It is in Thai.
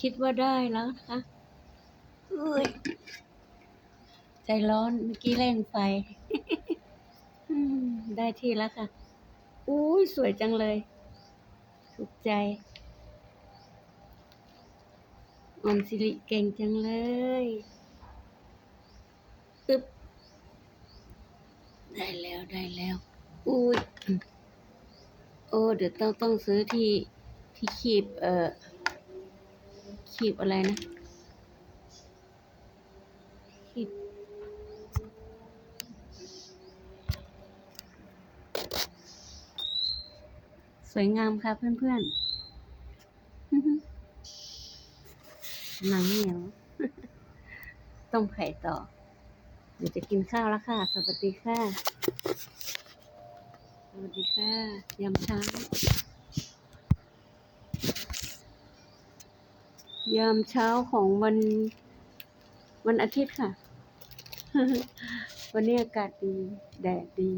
คิดว่าได้แล้วนะคะเอ้ยใจร้อนเมื่อกี้เร่งไฟอืมได้ที่แล้วค่ะ อุ้ยสวยจังเลย ถูกใจออมสิริเก่งจังเลยอึ๊บ ได้แล้วได้แล้ว อุ้ย โอ้ เดี๋ยวต้องต้องซื้อที่ที่คีบเอ่อ คีบอะไรนะคีบ สวยงามค่ะเพื่อนๆหนังเหนียว ต้มไข่ต่อ เดี๋ยวจะกินข้าวแล้วค่ะ สวัสดีค่ะ สวัสดีค่ะ ยามเช้า ยามเช้าของวัน วันอาทิตย์ค่ะ วันนี้อากาศดี แดดดี